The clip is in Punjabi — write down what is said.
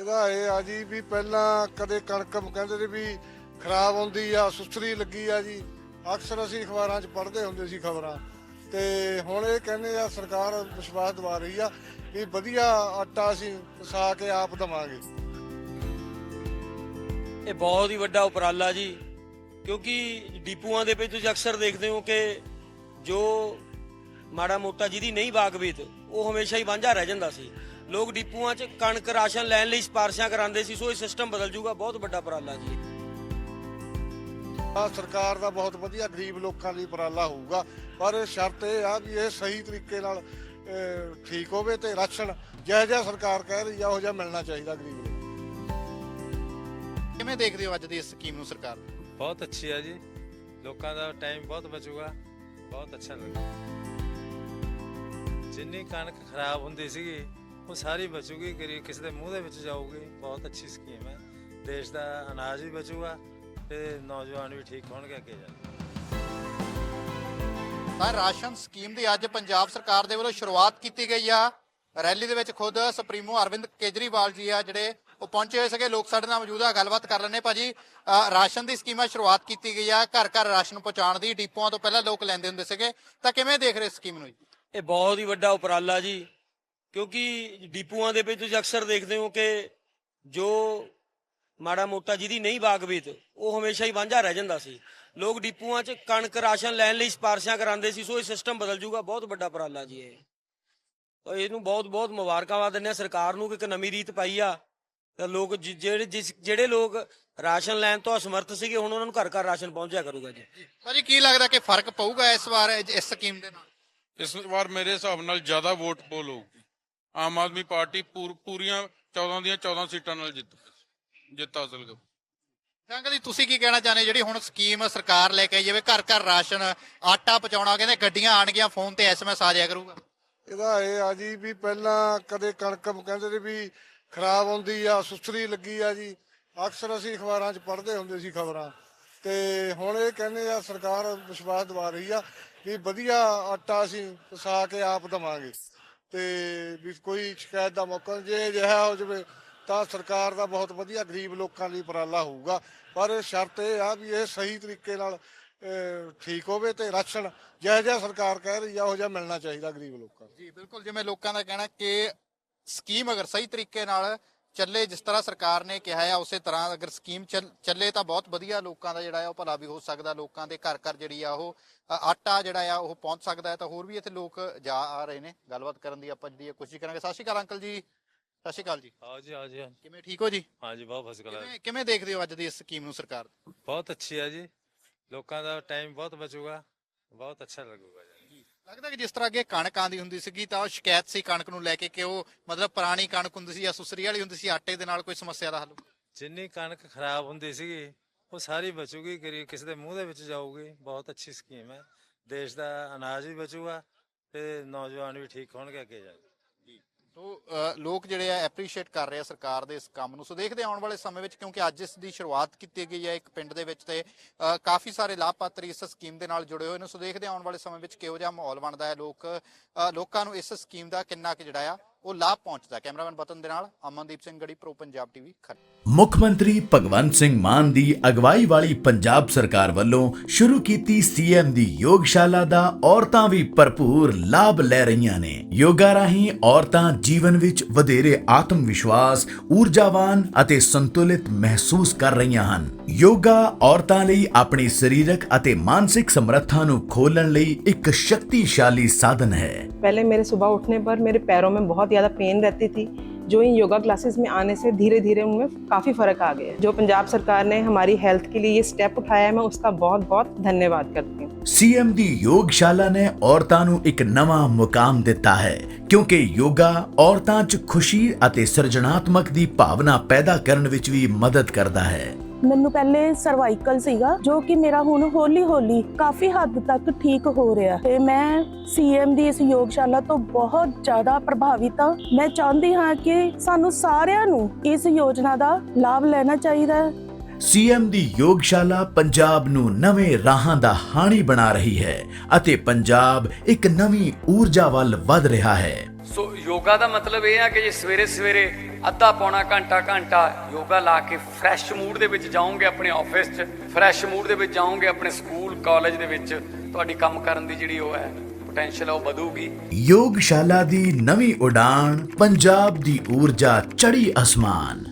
ਇਹਦਾ ਇਹ ਆ ਜੀ ਵੀ ਪਹਿਲਾਂ ਕਦੇ ਕਣਕ ਕਹਿੰਦੇ ਨੇ ਵੀ ਖਰਾਬ ਹੁੰਦੀ ਆ ਸੁਸਤਰੀ ਲੱਗੀ ਆ ਜੀ। ਅਕਸਰ ਅਸੀਂ ਅਖਬਾਰਾਂ 'ਚ ਪੜ੍ਹਦੇ ਹੁੰਦੇ ਸੀ ਖਬਰਾਂ। ਤੇ ਹੁਣ ਇਹ ਕਹਿੰਦੇ ਆ, ਸਰਕਾਰ ਵਿਸ਼ਵਾਸ ਦਿਵਾ ਰਹੀ ਆ ਵੀ ਵਧੀਆ ਆਟਾ ਅਸੀਂ ਪਸਾ ਕੇ ਆਪ ਦਵਾਂਗੇ। ਇਹ ਬਹੁਤ ਹੀ ਵੱਡਾ ਉਪਰਾਲਾ ਜੀ, ਕਿਉਂਕਿ ਡਿਪੂਆਂ ਦੇ ਵਿੱਚ ਤੁਸੀਂ ਅਕਸਰ ਦੇਖਦੇ ਹੋ ਕਿ ਜੋ ਮਾੜਾ ਮੋਟਾ ਜਿਹਦੀ ਨਹੀਂ ਬਾਗਬੀਤ, ਉਹ ਹਮੇਸ਼ਾ ਹੀ ਵਾਂਝਾ ਰਹਿ ਜਾਂਦਾ ਸੀ। ਲੋਕ ਡਿਪੂਆਂ 'ਚ ਕਣਕ ਰਾਸ਼ਨ ਲੈਣ ਲਈ ਸਿਫਾਰਸ਼ਾਂ ਕਰਾਉਂਦੇ ਸੀ ਸੋ ਇਹ ਸਿਸਟਮ ਬਦਲ ਜੂਗਾ ਬਹੁਤ ਵੱਡਾ ਉਪਰਾਲਾ ਜੀ। ਆ ਸਰਕਾਰ ਦਾ ਬਹੁਤ ਵਧੀਆ ਗਰੀਬ ਲੋਕਾਂ ਲਈ ਉਪਰਾਲਾ ਹੋਊਗਾ ਪਰ ਸ਼ਰਤ ਇਹ ਆ ਵੀ ਇਹ ਸਹੀ ਤਰੀਕੇ ਨਾਲ ਠੀਕ ਹੋਵੇ ਤੇ ਰਾਸ਼ਨ ਜਿਹੋ ਜਿਹਾ ਸਰਕਾਰ ਕਹਿ ਰਹੀ ਆ ਉਹ ਜਿਹਾ ਮਿਲਣਾ ਚਾਹੀਦਾ ਗਰੀਬ ਨੂੰ। ਕਿਵੇਂ ਦੇਖਦੇ ਹੋ ਅੱਜ ਦੀ ਇਸ ਸਕੀਮ ਨੂੰ ਸਰਕਾਰ? ਦੀ? ਬਹੁਤ ਅੱਛੀ ਹੈ ਜੀ। ਲੋਕਾਂ ਦਾ ਟਾਈਮ ਬਹੁਤ ਬਚੂਗਾ। ਬਹੁਤ ਅੱਛਾ ਲੱਗਾ ਜਿੰਨੀ ਕਣਕ ਖਰਾਬ ਹੁੰਦੀ ਸੀਗੀ ਉਹ ਸਾਰੀ ਬਚੂਗੀ ਗਰੀਬ ਕਿਸੇ ਦੇ ਮੂੰਹ ਦੇ ਵਿੱਚ ਜਾਊਗੀ। ਬਹੁਤ ਅੱਛੀ ਸਕੀਮ ਹੈ। ਦੇਸ਼ ਦਾ ਅਨਾਜ ਵੀ ਬਚੂਗਾ ਤੇ ਨੌਜਵਾਨ ਵੀ ਠੀਕ ਹੋਣਗੇ ਅੱਗੇ ਜਾ ਕੇ। ਤਾਂ ਰਾਸ਼ਨ ਸਕੀਮ ਦੀ ਅੱਜ ਪੰਜਾਬ ਸਰਕਾਰ ਦੇ ਵੱਲੋਂ ਸ਼ੁਰੂਆਤ ਕੀਤੀ ਗਈ ਆ। ਰੈਲੀ ਦੇ ਵਿੱਚ ਖੁਦ ਸੁਪਰੀਮੋ ਅਰਵਿੰਦ ਕੇਜਰੀਵਾਲ ਜੀ ਆ ਜਿਹੜੇ ਉਹ ਪਹੁੰਚੇ ਹੋਏ ਸੀਗੇ। ਲੋਕ ਸਾਡੇ ਨਾਲ ਮੌਜੂਦ ਆ ਗੱਲਬਾਤ ਕਰ ਲੈਣੇ ਭਾਜੀ ਅ, ਰਾਸ਼ਨ ਦੀ ਸਕੀਮਾਂ ਸ਼ੁਰੂਆਤ ਕੀਤੀ ਗਈ ਆ। ਘਰ ਘਰ ਰਾਸ਼ਨ ਪਹੁੰਚਾਉਣ ਦੀ ਡਿਪੂਆਂ ਤੋਂ ਪਹਿਲਾਂ ਲੋਕ ਲੈਂਦੇ ਹੁੰਦੇ ਸੀਗੇ। ਤਾਂ ਕਿਵੇਂ ਦੇਖ ਰਹੇ ਸਕੀਮ ਨੂੰ ਜੀ? ਇਹ ਬਹੁਤ ਹੀ ਵੱਡਾ ਉਪਰਾਲਾ ਜੀ। ਕਿਉਂਕਿ ਡਿਪੂਆਂ ਦੇ ਵਿੱਚ ਤੁਸੀਂ ਅਕਸਰ ਦੇਖਦੇ ਹੋ ਕਿ ਜੋ ਮਾੜਾ ਮੋਟਾ ਜਿਹਦੀ ਨਹੀਂ ਵਾਕਬੀਤ ਉਹ ਹਮੇਸ਼ਾ ਹੀ ਵਾਂਝਾ ਰਹਿ ਜਾਂਦਾ ਸੀ। ਲੋਕ ਡਿਪੂਆਂ 'ਚ ਕਣਕ ਰਾਸ਼ਨ ਲੈਣ ਲਈ ਸਿਫਾਰਸ਼ਾਂ ਕਰਾਉਂਦੇ ਸੀ ਸੋ ਇਹ ਸਿਸਟਮ ਬਦਲ ਜੂਗਾ ਬਹੁਤ ਵੱਡਾ ਉਪਰਾਲਾ ਜੀ ਇਹ। ਤਾਂ ਇਹਨੂੰ ਬਹੁਤ ਬਹੁਤ ਮੁਬਾਰਕਾਂ ਦਿੰਦੇ ਆ ਸਰਕਾਰ ਨੂੰ ਕਿ ਇੱਕ ਨਵੀਂ ਰੀਤ ਪਾਈ ਆ। ਤਾਂ ਲੋਕ ਜਿਹੜੇ ਜਿਸ- ਜਿਹੜੇ ਲੋਕ ਰਾਸ਼ਨ ਲੈਣ ਤੋਂ ਅਸਮਰਥ ਸੀਗੇ ਹੁਣ ਉਹਨਾਂ ਨੂੰ ਘਰ ਘਰ ਰਾਸ਼ਨ ਪਹੁੰਚਿਆ ਕਰੂਗਾ ਜੀ। ਭਾਜੀ ਕੀ ਲੱਗਦਾ ਕਿ ਫ਼ਰਕ ਪਊਗਾ ਇਸ ਵਾਰ ਇਸ ਸਕੀਮ ਦੇ ਨਾਲ? ਇਸ ਵਾਰ ਮੇਰੇ ਹਿਸਾਬ ਨਾਲ ਜ਼ਿਆਦਾ ਵੋਟ ਪੋਲ ਹੋਊਗੀ। ਆਮ ਆਦਮੀ ਪਾਰਟੀ ਪੂਰ- ਪੂਰੀਆਂ 14 ਦੀਆਂ 14 ਸੀਟਾਂ ਨਾਲ ਜਿੱਤ ਜਿੱਤ ਹਾਸਲ ਕਰ। ਅੰਕਲ ਜੀ ਤੁਸੀਂ ਕੀ ਕਹਿਣਾ ਚਾਹੁੰਦੇ ਜਿਹੜੀ ਹੁਣ ਸਕੀਮ ਸਰਕਾਰ ਲੈ ਕੇ ਆਈ ਜਾਵੇ ਘਰ ਘਰ ਰਾਸ਼ਨ ਆਟਾ ਪਹੁੰਚਾਉਣਾ ਕਹਿੰਦੇ ਗੱਡੀਆਂ ਆਣਗੀਆਂ ਫੋਨ ਤੇ ਐਸਐਮਐਸ ਆ ਜਾਇਆ ਕਰੂਗਾ। ਇਹਦਾ ਇਹ ਆ ਜੀ ਵੀ ਪਹਿਲਾਂ ਕਦੇ ਕਣਕ ਕਹਿੰਦੇ ਨੇ ਵੀ ਖਰਾਬ ਹੁੰਦੀ ਆ ਸੁਸਰੀ ਲੱਗੀ ਆ ਜੀ। ਅਕਸਰ ਅਸੀਂ ਅਖਬਾਰਾਂ 'ਚ ਪੜ੍ਹਦੇ ਹੁੰਦੇ ਸੀ ਖਬਰਾਂ। ਤੇ ਹੁਣ ਇਹ ਕਹਿੰਦੇ ਆ ਸਰਕਾਰ ਵਿਸ਼ਵਾਸ ਦਿਵਾ ਰਹੀ ਆ ਵੀ ਵਧੀਆ ਆਟਾ ਅਸੀਂ ਪਸਾ ਕੇ ਆਪ ਦਵਾਂਗੇ। ਤੇ ਵੀ ਕੋਈ ਸ਼ਿਕਾਇਤ ਦਾ ਮੌਕਾ ਨਹੀਂ। ਜੇ ਅਜਿਹਾ ਹੋ ਜਾਵੇ ਤਾਂ ਸਰਕਾਰ ਦਾ ਬਹੁਤ ਵਧੀਆ ਗਰੀਬ ਲੋਕਾਂ ਲਈ ਉਪਰਾਲਾ ਹੋਊਗਾ ਪਰ ਸ਼ਰਤ ਇਹ ਆ ਵੀ ਇਹ ਸਹੀ ਤਰੀਕੇ ਨਾਲ ਅਹ, ਠੀਕ ਹੋਵੇ ਤੇ ਰਾਸ਼ਨ ਜਿਹੋ ਜਿਹਾ ਸਰਕਾਰ ਕਹਿ ਰਹੀ ਆ ਉਹ ਜਿਹਾ ਮਿਲਣਾ ਚਾਹੀਦਾ ਗਰੀਬ ਲੋਕਾਂ ਨੂੰ ਜੀ ਬਿਲਕੁਲ ਜਿਵੇਂ ਲੋਕਾਂ ਦਾ ਕਹਿਣਾ ਕਿ ਸਕੀਮ ਅਗਰ ਸਹੀ ਤਰੀਕੇ ਨਾਲ ਚੱਲੇ ਜਿਸ ਤਰ੍ਹਾਂ ਸਰਕਾਰ ਨੇ ਕਿਹਾ ਹੈ ਉਸੇ ਤਰ੍ਹਾਂ ਅਗਰ ਸਕੀਮ ਚੱਲ- ਤਾਂ ਬਹੁਤ ਵਧੀਆ ਲੋਕਾਂ ਦਾ ਜਿਹੜਾ ਹੈ ਉਹ ਭਲਾ ਵੀ ਹੋ ਸਕਦਾ ਲੋਕਾਂ ਦੇ ਘਰ ਘਰ ਜਿਹੜੀ ਆ ਉਹ ਆਟਾ ਜਿਹੜਾ ਆ ਉਹ ਪਹੁੰਚ ਸਕਦਾ ਹੈ ਤਾਂ ਹੋਰ ਵੀ ਇੱਥੇ ਲੋਕ ਜਾ ਆ ਰਹੇ ਨੇ। ਗੱਲਬਾਤ ਕਰਨ ਦੀ ਆਪਾਂ ਜਿਹੜੀ ਹੈ ਕੋਸ਼ਿਸ਼ ਕਰਾਂਗੇ। ਸਤਿ ਸ਼੍ਰੀ ਅਕਾਲ ਅੰਕਲ ਜੀ। ਸਤਿ ਸ਼੍ਰੀ ਅਕਾਲ ਜੀ। ਆਓ ਜੀ ਆਓ ਜੀ। ਕਿਵੇਂ ਠੀਕ ਹੋ ਜੀ? ਹਾਂ ਜੀ ਬਹੁਤ ਫਸਕਲਾ ਕਿਵੇਂ ਕਿਵੇਂ ਦੇਖਦੇ ਹੋ ਅੱਜ ਦੀ ਇਸ ਸਕੀਮ ਨੂੰ ਸਰਕਾਰ? ਬਹੁਤ ਅੱਛੀ ਹੈ ਜੀ। ਲੋਕਾਂ ਦਾ ਟਾਈਮ ਬਹੁਤ ਬਚੂਗਾ। ਬਹੁਤ ਅੱਛਾ ਲੱਗੂਗਾ ਜੀ ਲੱਗਦਾ ਕਿ ਜਿਸ ਤਰ੍ਹਾਂ ਅੱਗੇ ਕਣਕ ਆਂਦੀ ਹੁੰਦੀ ਸੀਗੀ ਤਾਂ ਉਹ ਸ਼ਿਕਾਇਤ ਸੀ ਕਣਕ ਨੂੰ ਲੈ ਕੇ ਕਿ ਉਹ ਮਤਲਬ ਪੁਰਾਣੀ ਕਣਕ ਹੁੰਦੀ ਸੀ ਜਾਂ ਸੁਸਰੀ ਵਾਲੀ ਹੁੰਦੀ ਸੀ ਆਟੇ ਦੇ ਨਾਲ ਕੋਈ ਸਮੱਸਿਆ ਦਾ ਹੱਲ ਜਿੰਨੀ ਕਣਕ ਖਰਾਬ ਹੁੰਦੀ ਸੀਗੀ ਉਹ ਸਾਰੀ ਬਚੂਗੀ ਗਰੀਬ ਕਿਸੇ ਦੇ ਮੂੰਹ ਦੇ ਵਿੱਚ ਜਾਊਗੀ। ਬਹੁਤ ਅੱਛੀ ਸਕੀਮ ਹੈ। ਦੇਸ਼ ਦਾ ਅਨਾਜ ਵੀ ਬਚੂਗਾ ਤੇ ਨੌਜਵਾਨ ਵੀ ਠੀਕ ਹੋਣਗੇ ਅੱਗੇ ਜਾ ਕੇ। ਸੋ ਲੋਕ ਜਿਹੜੇ ਆ ਐਪਰੀਸ਼ੀਏਟ ਕਰ ਰਹੇ ਆ ਸਰਕਾਰ ਦੇ ਇਸ ਕੰਮ ਨੂੰ। ਸੋ, ਦੇਖਦੇ ਆਉਣ ਵਾਲੇ ਸਮੇਂ ਵਿੱਚ, ਕਿਉਂਕਿ ਅੱਜ ਇਸ ਦੀ ਸ਼ੁਰੂਆਤ ਕੀਤੀ ਗਈ ਹੈ ਇੱਕ ਪਿੰਡ ਦੇ ਵਿੱਚ ਤੇ ਕਾਫੀ ਸਾਰੇ ਲਾਭਪਾਤਰੀ ਇਸ ਸਕੀਮ ਦੇ ਨਾਲ ਜੁੜੇ ਹੋਏ ਨੇ। ਸੋ, ਦੇਖਦੇ ਆਉਣ ਵਾਲੇ ਸਮੇਂ ਵਿੱਚ ਕਿਹੋ ਜਿਹਾ ਮਾਹੌਲ ਬਣਦਾ ਹੈ। ਲੋਕ ਲੋਕਾਂ ਨੂੰ ਇਸ ਸਕੀਮ ਦਾ ਕਿੰਨਾ ਕੁ ਜਿਹੜਾ ਆ ਉਹ ਲਾਭ ਪਹੁੰਚਦਾ ਕੈਮਰਾਮੈਨ ਬਤਨ ਦੇ ਨਾਲ ਅਮਨਦੀਪ ਸਿੰਘ ਗੜੀ ਪ੍ਰੋ ਪੰਜਾਬ ਟੀਵੀ ਖੰਨਾ ਮੁੱਖ ਮੰਤਰੀ ਭਗਵੰਤ ਸਿੰਘ ਮਾਨ ਦੀ ਅਗਵਾਈ ਵਾਲੀ ਪੰਜਾਬ ਸਰਕਾਰ ਵੱਲੋਂ ਸ਼ੁਰੂ ਕੀਤੀ ਸੀਐਮ ਦੀ ਯੋਗਸ਼ਾਲਾ ਦਾ ਔਰਤਾਂ ਵੀ ਭਰਪੂਰ ਲਾਭ ਲੈ ਰਹੀਆਂ ਨੇ। ਯੋਗਾ ਰਾਹੀਂ ਔਰਤਾਂ ਜੀਵਨ ਵਿੱਚ ਵਧੇਰੇ ਆਤਮ ਵਿਸ਼ਵਾਸ ਊਰਜਾਵਾਨ ਅਤੇ ਸੰਤੁਲਿਤ ਮਹਿਸੂਸ ਕਰ ਰਹੀਆਂ ਹਨ। ਯੋਗਾ ਔਰਤਾਂ ਲਈ ਆਪਣੀ ਸਰੀਰਕ ਅਤੇ ਮਾਨਸਿਕ ਸਮਰੱਥਾ ਨੂੰ ਖੋਲਣ ਲਈ ਇੱਕ ਸ਼ਕਤੀਸ਼ਾਲੀ ਸਾਧਨ ਹੈ। पहले मेरे सुबह उठने पर मेरे पैरों में बहुत ज़्यादा पेन रहती थी जो इन योगा क्लासेस में आने से धीरे धीरे उनमें काफ़ी फ़र्क आ गया जो पंजाब सरकार ने हमारी हेल्थ के लिए ये स्टेप उठाया है मैं उसका बहुत बहुत धन्यवाद करती हूँ ਸੀਐਮ ਦੀ ਯੋਗਸ਼ਾਲਾ ਨੇ ਔਰਤਾਂ ਨੂੰ ਇੱਕ ਨਵਾਂ ਮੁਕਾਮ ਦਿੱਤਾ ਹੈ ਕਿਉਂਕਿ ਯੋਗਾ ਔਰਤਾਂ 'ਚ ਖੁਸ਼ੀ ਅਤੇ ਸਿਰਜਣਾਤਮਕ ਦੀ ਭਾਵਨਾ ਪੈਦਾ ਕਰਨ ਵਿੱਚ ਵੀ ਮਦਦ ਕਰਦਾ ਹੈ ਮੈਨੂੰ ਪਹਿਲੇ ਸਰਵਾਈਕਲ ਸੀਗਾ, ਜੋ ਕਿ ਮੇਰਾ ਹੁਣ ਹੌਲੀ ਹੌਲੀ ਕਾਫੀ ਹੱਦ ਤੱਕ ਠੀਕ ਹੋ ਰਿਹਾ। ਤੇ ਮੈਂ ਸੀਐਮ ਦੀ ਇਸ ਯੋਗਸ਼ਾਲਾ ਤੋਂ ਬਹੁਤ ਜ਼ਿਆਦਾ ਪ੍ਰਭਾਵਿਤ ਹਾਂ। ਮੈਂ ਚਾਹੁੰਦੀ ਹਾਂ ਕਿ ਸਾਨੂੰ ਸਾਰਿਆਂ ਨੂੰ ਇਸ ਯੋਜਨਾ ਦਾ ਲਾਭ ਲੈਣਾ ਚਾਹੀਦਾ ਹੈ। ਸੀਐਮ ਦੀ ਯੋਗਸ਼ਾਲਾ ਪੰਜਾਬ ਨੂੰ ਨਵੇਂ ਰਾਹਾਂ ਦਾ ਹਾਣੀ ਬਣਾ ਰਹੀ ਹੈ ਅਤੇ ਪੰਜਾਬ ਇੱਕ ਨਵੀਂ ਊਰਜਾ ਵੱਲ ਵਧ ਰਿਹਾ ਹੈ। ਯੋਗਾ ਦਾ ਮਤਲਬ ਇਹ ਆ ਕਿ ਜੇ ਸਵੇਰੇ ਸਵੇਰੇ ਅੱਧਾ ਪੌਣਾ ਘੰਟਾ ਘੰਟਾ ਯੋਗਾ ਲਾ ਕੇ ਫਰੈਸ਼ ਮੂਡ ਦੇ ਵਿੱਚ ਜਾਓਗੇ ਆਪਣੇ ਆਫਿਸ 'ਚ ਫਰੈਸ਼ ਮੂਡ ਦੇ ਵਿੱਚ ਜਾਓਗੇ ਆਪਣੇ ਸਕੂਲ ਕਾਲਜ ਦੇ ਵਿੱਚ, ਤੁਹਾਡੀ ਕੰਮ ਕਰਨ ਦੀ ਜਿਹੜੀ ਉਹ ਹੈ ਪੋਟੈਂਸ਼ੀਅਲ ਉਹ ਵਧੂਗੀ। ਯੋਗਸ਼ਾਲਾ ਦੀ ਨਵੀਂ ਉਡਾਨ ਪੰਜਾਬ ਦੀ ਊਰਜਾ ਚੜੀ ਅਸਮਾਨ।